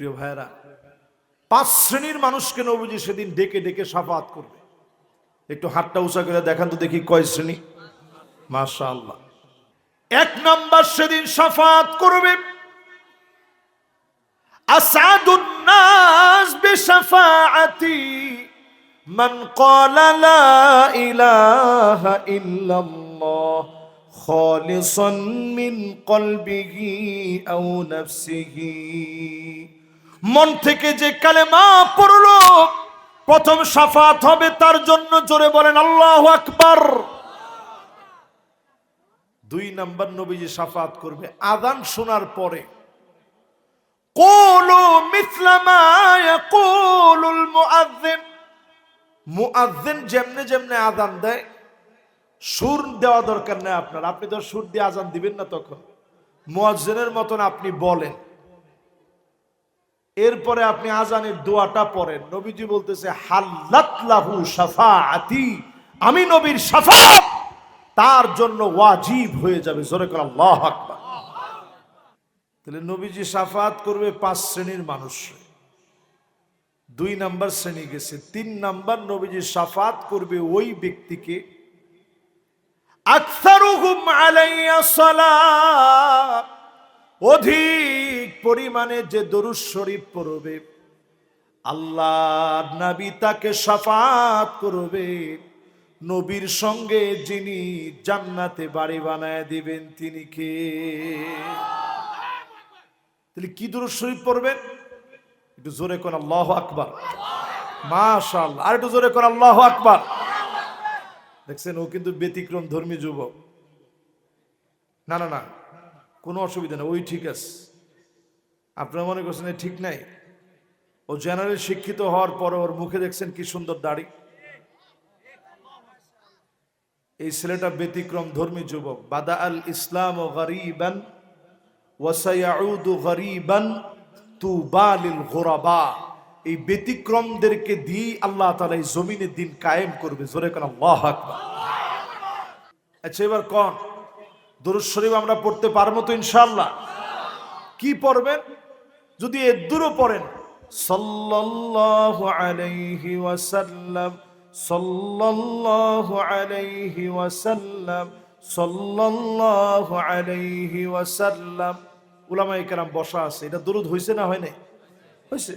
প্রিয় ভাইরা পাঁচ শ্রেণির মানুষকে নবীজি সেদিন ডেকে ডেকে সাফাত করবে। একটু হাতটা উঁচা করে দেখান তো দেখি কয় শ্রেণি। মাশা এক নম্বর সেদিন সাফাত করবে। আসাদুন নাস বিশাফাআতি মান ক্বালা লা ইলাহা ইল্লাল্লাহ খালিসান মিন কলবিহি আও নাফসিহি। মন থেকে যে কালে কালেমা পড়ল, প্রথম সাফাত হবে তার জন্য জোরে বলেন, আল্লাহ আকবার। দুই নাম্বার নবীজি সাফাত করবে আদান শোনার পরে। যেমনে যেমনে আজান দেয়, সুর দেওয়া দরকার নেই আপনার। আপনি তো সুর দিয়ে আজান দিবেন না তখন। মুয়াজ্জিনের মতন আপনি বলেন। এরপরে আপনি আজানের দোয়াটা পড়েন। নবীজি বলতেছে, হাল্লাত লাহু শাফাআতি। আমি নবীর শাফাত, তার জন্য ওয়াজিব হয়ে যাবে। জোরে করে আল্লাহ আকবার। তাহলে নবীজি সাফাত করবে পাঁচ শ্রেণির মানুষ। দুই নাম্বার শ্রেণি গেছে। তিন নাম্বার নবীজি সাফাত করবে ওই ব্যক্তিকে, আকসারুহুম আলাইয়া সালাত। অধিক পরিমাণে যে দরুদ শরীফ পড়বে আল্লাহ নবী তাকে সাফাত করবে, নবীর সঙ্গে যিনি জান্নাতে বাড়ি বানায় দিবেন তিনি কে? তাহলে কি দরুদ শরীফ পড়বেন? একটু জোরে কোন আল্লাহ আকবার। মাশাআল্লাহ, আর একটু জোরে কোন আল্লাহ আকবার। দেখছেন, ও কিন্তু ব্যতিক্রম ধর্মী যুবক। না না না। কোনো অসুবিধা নেই, ওই ঠিক আছে। আপনারা মনে করছেন ঠিক নাই? ও জেনারেল শিক্ষিত হওয়ার পরে ওর মুখে দেখছেন কি সুন্দর দাড়ি। এই ছেলেটা ব্যতিক্রম ধর্মী যুবক। বাদা আল ইসলাম ও গরিবান ওয়াসায়াউদু গরিবান তু বালিল গোরাবা। এই ব্যতিক্রমদেরকে দিয়ে আল্লাহ তালা এই জমিনের দিন কায়েম করবে। জোরে কেন আচ্ছা এবার কন। দরুদ শরীফ আমরা পড়তে পারব তো ইনশাল্লাহ কি পড়বেন? যদি এদুরও পড়েন, সাল্লাল্লাহু আলাইহি ওয়াসাল্লাম, সাল্লাল্লাহু আলাইহি ওয়াসাল্লাম, সাল্লাল্লাহু আলাইহি ওয়াসাল্লাম। উলামায়ে কেরাম বসা আছে, এটা দরুদ হইছে না হয় নাই? হয়েছে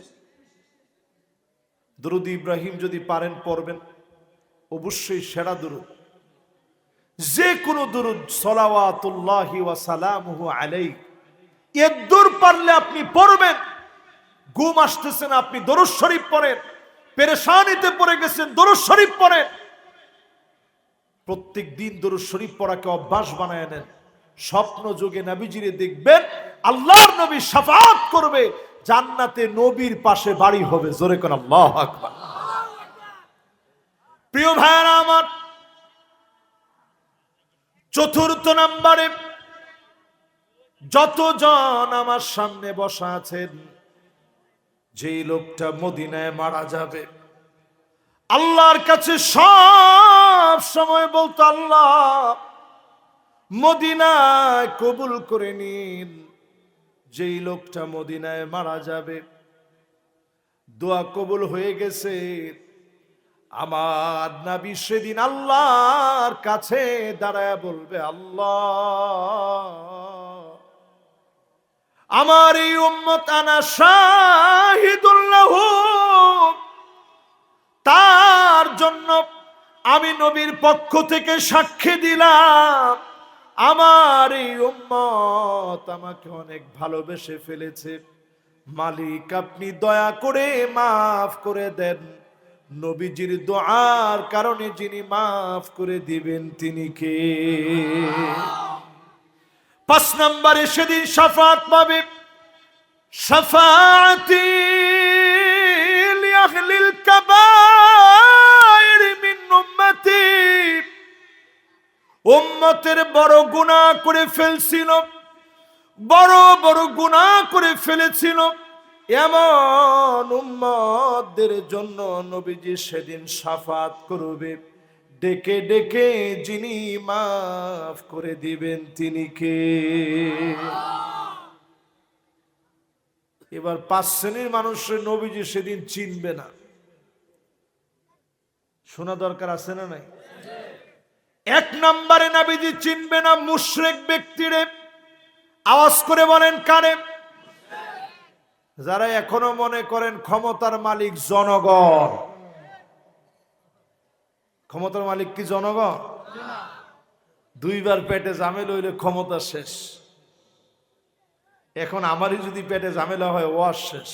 দরুদ ইব্রাহিম যদি পারেন পড়বেন, অবশ্যই সেরা দরুদ। যে কোনো দরুদ সলাওয়াতুল্লাহি ওয়া সালামুহু আলাই এদ্দুর পারলে আপনি পড়বেন। ঘুম আসতেছে না, আপনি দরুদ শরীফ পড়েন। পেরেশানিতে পড়ে গেছেন, দরুদ শরীফ পড়েন। প্রত্যেক দিন দরুদ শরীফ পড়াকে অভ্যাস বানায় নেন। স্বপ্ন যোগে নবীজিরে দেখবেন, আল্লাহর নবী সাফাত করবে, জান্নাতে নবীর পাশে বাড়ি হবে। জোরে কোন আল্লাহ আকবার। প্রিয় ভাইয়ারা চতুর্থ নাম্বারে যতজন আমার সামনে বসা আছেন যেই লোকটা মদিনায় মারা যাবে। আল্লাহর কাছে সব সময় বলতো, আল্লাহ, মদিনায় কবুল করে নিন। যেই লোকটা মদিনায় মারা যাবে, দোয়া কবুল হয়ে গেছে। আমার নাবি সেদিন আল্লাহর কাছে দাঁড়ায় বলবে, আল্লাহ, আমার এই উম্মত আনা শাহিদুল্লাহ। তার জন্য আমি নবীর পক্ষ থেকে সাক্ষী দিলাম। আমার এই উম্মত আমাকে অনেক ভালোবেসে ফেলেছে। মালিক, আপনি দয়া করে মাফ করে দেন। নবীজির দোয়ার কারণে যিনি মাফ করে দিবেন, তিনি কে? পাঁচ নম্বরে সেদিন সাফাত পাবে। সাফাতি লিয়াহলিল কাবাইর মিন উম্মতি। উম্মতের বড় গুনাহ করে ফেলছিল। বড় বড় গুনাহ করে ফেলেছিল। এমন উম্মতদের জন্য নবীজি সেদিন সাফাত করবে। ডেকে ডেকে যিনি মাফ করে দিবেন তিনি কে? এবার পাঁচ শ্রেণির মানুষের নবীজি সেদিন চিনবে না। শোনা দরকার আছে না নাই? এক নম্বরে নাবিজি চিনবে না মুশরেক ব্যক্তিরে। আওয়াজ করে বলেন কারে? যারা এখনও মনে করেন ক্ষমতার মালিক জনগণ। ক্ষমতার মালিক কি জনগণ? দুইবার পেটে জামেল হইলে ক্ষমতা শেষ। এখন আমারই যদি পেটে ঝামেলা হয় ওয়াজ শেষ।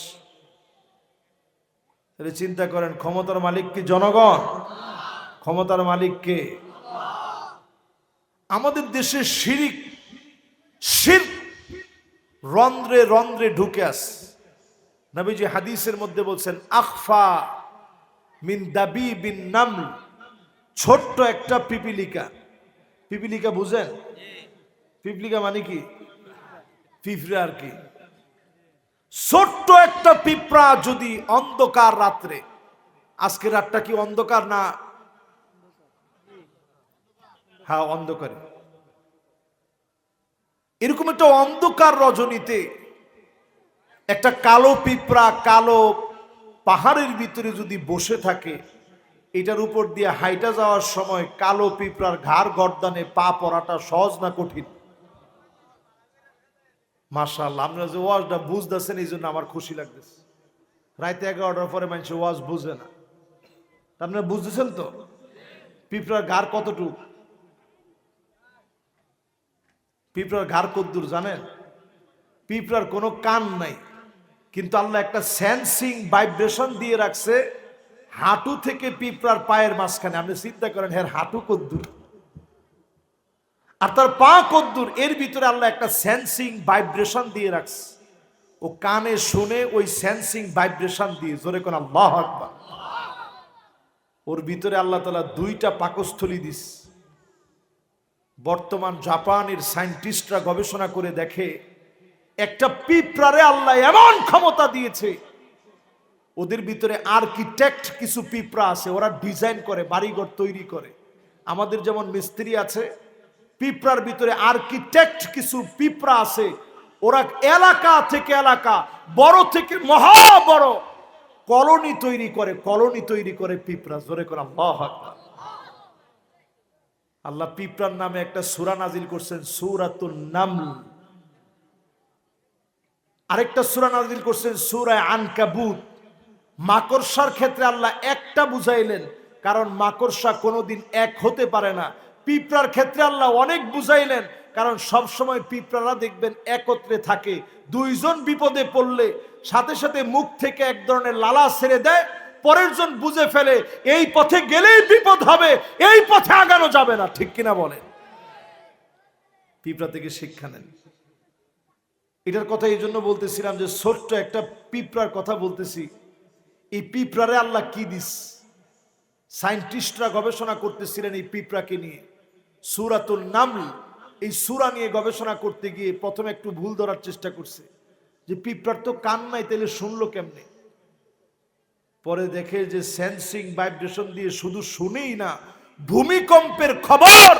তাহলে চিন্তা করেন, ক্ষমতার মালিক কি জনগণ? ক্ষমতার মালিক কে? আমাদের দেশে শিরিক, শির রন্ধ্রে রন্ধ্রে ঢুকে আস নবীজি হাদিসের মধ্যে বলছেন, আখফা মিন দাবি বিন নাম ছোট্ট একটা পিপিলিকা। পিপিলিকা বুঝেন? পিপিলিকা মানে কি? পিঁপড়ে আর কি। ছোট্ট একটা পিঁপড়া যদি অন্ধকার রাত্রে, আজকে রাতটা কি অন্ধকার না? হ্যাঁ অন্ধকারে। এরকম একটা অন্ধকার রজনীতে একটা কালো পিঁপড়া, কালো পাহাড়ের ভিতরে যদি বসে থাকে, এটার উপর দিয়ে হাইটা যাওয়ার সময় কালো পিঁপড়ার ঘাড় গর্দানে পা পড়াটা সহজ না কঠিন? মাশাআল্লাহ, আপনারা যে ওয়াজটা বুঝতেছেন এই জন্য আমার খুশি লাগতেছে। রাইতে এগারোটার পরে মানুষ ওয়াজ বুঝে না। আপনারা বুঝতেছেন তো? পিঁপড়ার ঘাড় কতটুক? পিঁপড়ার ঘাড় কদ্দুর জানেন? পিঁপড়ার কোনো কান নাই। কিন্তু আল্লাহ একটা সেন্সিং ভাইব্রেশন দিয়ে রাখছে হাঁটু থেকে পিঁপড়ার পায়ের মাঝখানে। আপনি চিন্তা করেন হ্যাঁ হাঁটু কদ্দুর আর তার পা কদ্দুর এর ভিতরে আল্লাহ একটা সেন্সিং ভাইব্রেশন দিয়ে রাখছে। ও কানে শুনে ওই সেন্সিং ভাইব্রেশন দিয়ে, জোরে কোন আল্লাহ আকবার। ওর ভিতরে আল্লাহ তালা দুইটা পাকস্থলী দিস বর্তমান জাপানের সায়েন্টিস্টরা গবেষণা করে দেখে একটা পিঁপড়ারে আল্লাহ এমন ক্ষমতা দিয়েছে, ওদের ভিতরে আর্কিটেক্ট কিছু পিঁপড়া আছে, ওরা ডিজাইন করে, বাড়িঘর তৈরি করে। আমাদের যেমন মিস্ত্রি আছে, পিঁপড়ার ভিতরে আর্কিটেক্ট কিছু পিঁপড়া আছে, ওরা এলাকা থেকে এলাকা, বড় থেকে মহা বড় কলোনি তৈরি করে, কলোনি তৈরি করে পিঁপড়া। জোরে করে আল্লাহ আল্লাহ পিঁপড়ার নামে একটা সুরা নাজিল করছেন সুরাতুল নামল। আরেকটা সুরা নাজিল করছেন সুরায় আনকাবুত। মাকড়সার ক্ষেত্রে আল্লাহ একটা বুঝাইলেন, কারণ মাকড়সা কোনোদিন এক হতে পারে না। পিঁপড়ার ক্ষেত্রে আল্লাহ অনেক বুঝাইলেন, কারণ সব সময় পিঁপড়ারা দেখবেন একত্রে থাকে। দুইজন বিপদে পড়লে সাথে সাথে মুখ থেকে এক ধরনের লালা ছেড়ে দেয়, পরের জন বুঝে ফেলে, এই পথে গেলেই বিপদ হবে, এই পথে আগানো যাবে না। ঠিক কিনা বলেন? পিঁপড়া থেকে শিক্ষা নেন। এটার কথা এই জন্য বলতেছিলাম যে ছোট্ট একটা পিঁপড়ার কথা বলতেছি। এই পিঁপড়ারে আল্লাহ কি দিস? সায়েন্টিস্টরা গবেষণা করতেছিলেন এই পিঁপড়াকে নিয়ে। সুরাতুল নামল, এই সুরা নিয়ে গবেষণা করতে গিয়ে প্রথমে একটু ভুল ধরার চেষ্টা করছে। যে পিঁপড়ার তো কান নাই, তাহলে শুনলো কেমনে? পরে দেখে যে সেন্সিং ভাইব্রেশন দিয়ে শুধু শুনেই না, ভূমিকম্পের খবর!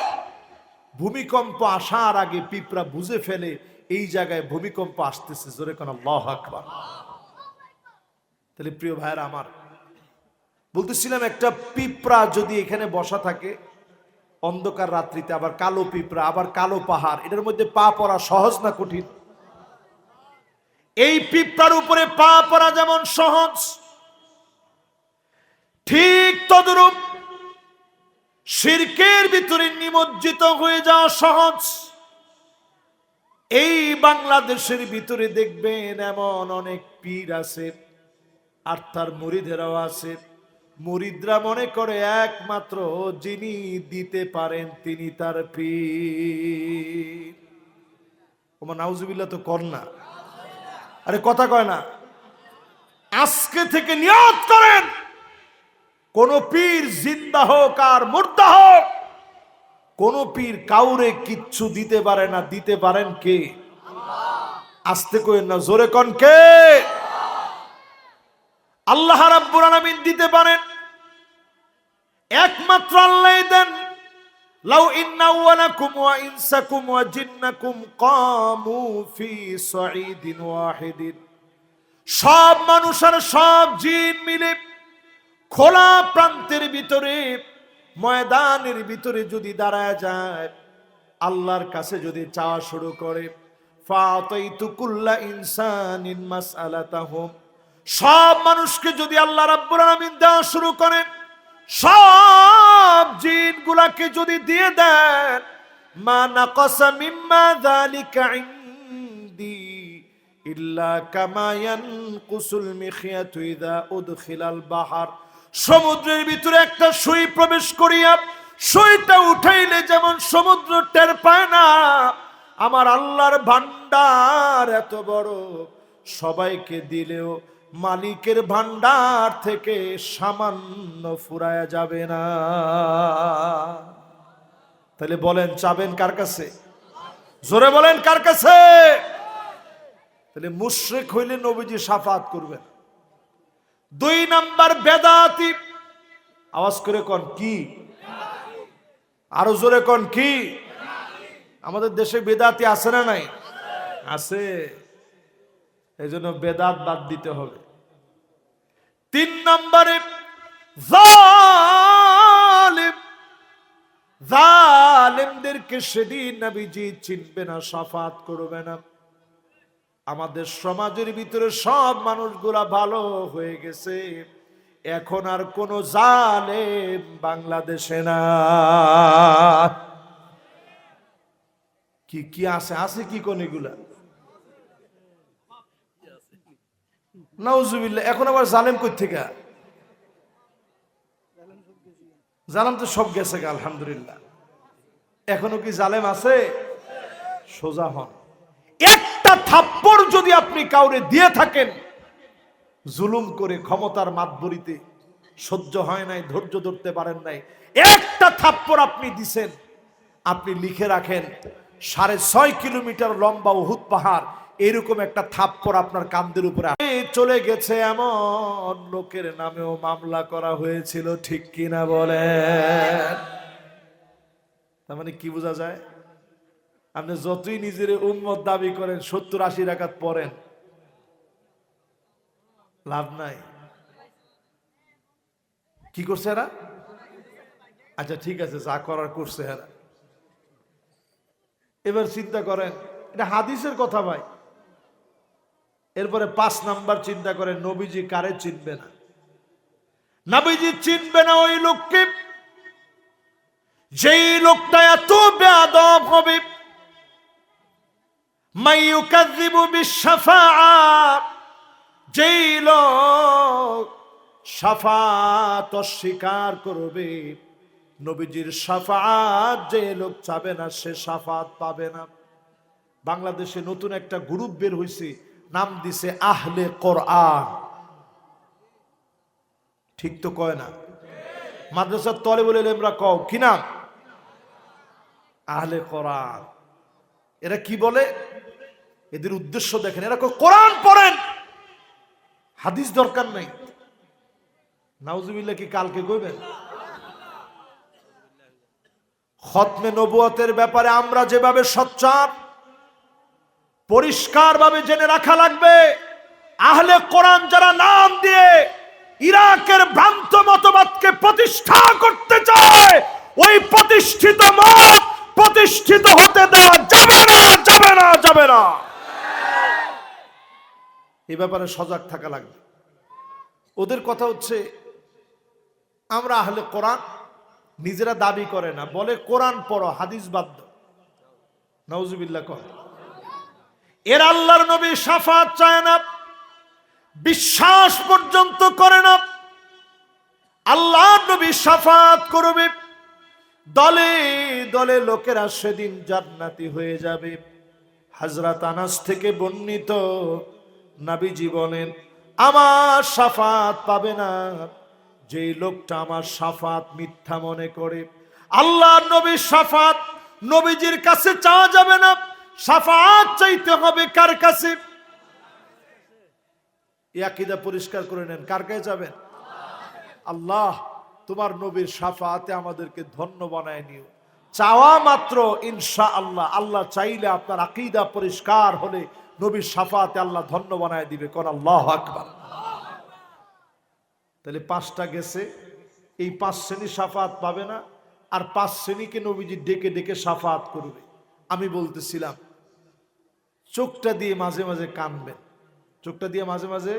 ভূমিকম্প আসার আগে পিঁপড়া বুঝে ফেলে এই জায়গায় ভূমিকম্প আসতেছে, জোরে কোন আল্লাহ আকবার। তাহলে প্রিয় ভাইয়ের আমার, বলতেছিলাম একটা পিঁপড়া যদি এখানে বসা থাকে, অন্ধকার রাত্রিতে, আবার কালো পিঁপড়া, আবার কালো পাহাড়, এটার মধ্যে পা পড়া সহজ না কঠিন? এই পিঁপড়ার উপরে পা পড়া যেমন সহজ, ঠিক তদরূপ শিরকের ভিতরে নিমজ্জিত হয়ে যাওয়া সহজ। এই বাংলাদেশের ভিতরে দেখবেন এমন অনেক পীর আছে, আর তার মুরিদেরাও আছে। মুরিদরা মনে করে একমাত্র যিনি দিতে পারেন তিনি তার পীর। ওমা, নাউজুবিল্লাহ তো কর না। আরে, কথা কয় না। আজকে থেকে নিয়ত করেন, কোন পীর জিন্দা হোক আর মুর্দা হোক কোন পীর কাউরে কিচ্ছু দিতে পারে না, দিতে পারেন কে? আসতে কইেন না, জোরে কন কে? আল্লাহ রাব্বুল আলামিন দিতে পারেন। একমাত্র আল্লাহ দেন। লাউ ইন্না আওয়ালাকুম ওয়া ইনসাকুম ওয়া জিন্নাকুম কামু ফি সাঈদিন ওয়াহিদিন। সব মানুষ আর সব জিন মিলে খোলা প্রান্তের ভিতরে ময়দানের ভিতরে যদি দাঁড়ায় যায়, আল্লাহর কাছে যদি চাওয়া শুরু করে সব মানুষকে যদি আল্লাহ রাব্বুল আলামিন দেওয়া শুরু করেন, সব জিনগুলাকে যদি দিয়ে দেন, মা নাকাসা মিম্মা যালিকা ইনদি ইল্লা কামা ইয়ানকুসুল মিখিয়াতু ইযা উদখিলাল বাহার। সমুদ্রের ভিতরে একটা সুই প্রবেশ করিয়া সুইটা উঠাইলে যেমন সমুদ্র টের পায় না, আমার আল্লাহর ভান্ডার এত বড়। সবাইকে দিলেও মালিকের ভান্ডার থেকে সামান্য ফুরায়া যাবে না। তাহলে বলেন, চাবেন কার কাছে? জোরে বলেন, কার কাছে? তাহলে মুশরিক হইলে নবীজি সাফাত করবেন। দুই নাম্বার বেদাতি। আওয়াজ করে কোন কি? আরও জোরে কোন কি? আমাদের দেশে বেদাতি আছে না নাই? আছে। এই জন্য বেদাত বাদ দিতে হবে। তিন নম্বরে, জালিম। জালিমদেরকে সেদিন নবীজি চিনবে না, সাফাত করবে না। আমাদের সমাজের ভিতরে সব মানুষগুলা ভালো হয়ে গেছে। এখন আর কোন জালেম বাংলাদেশে না। কি কি আছে? আছে কি কোন এগুলা নাউজুবিল্লাহ এখন আবার জালেম কই থেকে জালেম তো সব গেছে গা, আলহামদুলিল্লাহ। এখনও কি জালেম আছে? সোজা হন। একটা থাপ্পড় যদি আপনি কাউরে দিয়ে থাকেন, জুলুম করে ক্ষমতার মাতবরিতে সহ্য হয় নাই, ধৈর্য ধরতে পারেন নাই, একটা থাপ্পড় আপনি দিছেন, আপনি লিখে রাখেন, সাড়ে ছয় কিলোমিটার লম্বা উহুদ পাহাড়, এরকম একটা থাপ্পড় আপনার কান্দের উপরে চলে গেছে এমন লোকের নামেও মামলা করা হয়েছিল, ঠিক কিনা বলেন? তার মানে কি বোঝা যায়? আপনি যতই নিজের উম্মত দাবি করেন, সত্তর আশি রাকাত পড়েন, লাভ নাই। কি করছে এরা? আচ্ছা ঠিক আছে, যা করার করছে এরা। এবার চিন্তা করেন, এটা হাদিসের কথা ভাই। এরপরে পাঁচ নাম্বার চিন্তা করেন, নবীজি কারে চিনবে না? নবীজি চিনবে না ওই লোককে। যেই লোকটা এত বেয়াদব হবে যেই লোক সাফাত অস্বীকার করবে, নবীজির সাফাত যে লোক চাবে না, সে সাফাত পাবে না। বাংলাদেশে নতুন একটা গ্রুপ বের হয়েছে নাম দিছে আহলে কোরআন। ঠিক তো কয় না? মাদ্রাসার তলে বলে আমরা কও, কি নাম? আহলে কোরআন। এরা কি বলে? এদের উদ্দেশ্য দেখেন, এরা কোরআন পড়েন! হাদিস দরকার নাই। নাউজুবিল্লাহ কি কালকে কইবেন? খতমে নবুয়তের ব্যাপারে আমরা যেভাবে সচ্চার, পরিষ্কারভাবে জেনে রাখা লাগবে, আহলে কোরআন যারা নাম দিয়ে ইরাকের ভ্রান্ত মতবাদকে প্রতিষ্ঠা করতে চায়, ওই প্রতিষ্ঠিত মত প্রতিষ্ঠিত হতে দেওয়া যাবে না যাবে না যাবে না। এ ব্যাপারে সজাগ থাকা লাগবে। ওদের কথা হচ্ছে, আমরা আহলে কোরআন নিজেরা দাবি করে না, বলে কোরআন পড়ো, হাদিস বাদ্য নওজুবিল্লাহ কর। এর আল্লাহর নবী সাফাত চায় না, বিশ্বাস পর্যন্ত করে না। আল্লাহর নবী সাফাত করবে, দলে দলে লোকেরা সেদিন জান্নাতি হয়ে যাবে। হাজরাত আনাস থেকে বর্ণিত নাবিজি বলেন আমার সাফাত পাবে না। যে লোকটা আমার সাফাত মিথ্যা মনে করে আল্লাহ নবীর সাফাত নবীজির কাছে চাওয়া যাবে না। সাফাত চাইতে হবে কার কাছে? এই আকীদা পরিষ্কার করে নেন, কার কাছে যাবেন? আল্লাহ, তোমার নবীর সাফাতে আমাদেরকে ধন্য বানায় নিও। চাওয়া মাত্র ইনশা আল্লাহ আল্লাহ চাইলে আপনার আকিদা পরিষ্কার হলে নবীর সাফাতে আল্লাহ ধন্য বানায় দিবে। কোন আল্লাহ আকবার। তাহলে পাঁচটা গেছে। এই পাঁচ শ্রেণি সাফাত পাবে না। আর পাঁচ শ্রেণীকে নবীজি ডেকে ডেকে সাফাত করবে। আমি বলতেছিলাম, চোখটা দিয়ে মাঝে মাঝে কানবেন। চোখটা দিয়ে মাঝে মাঝে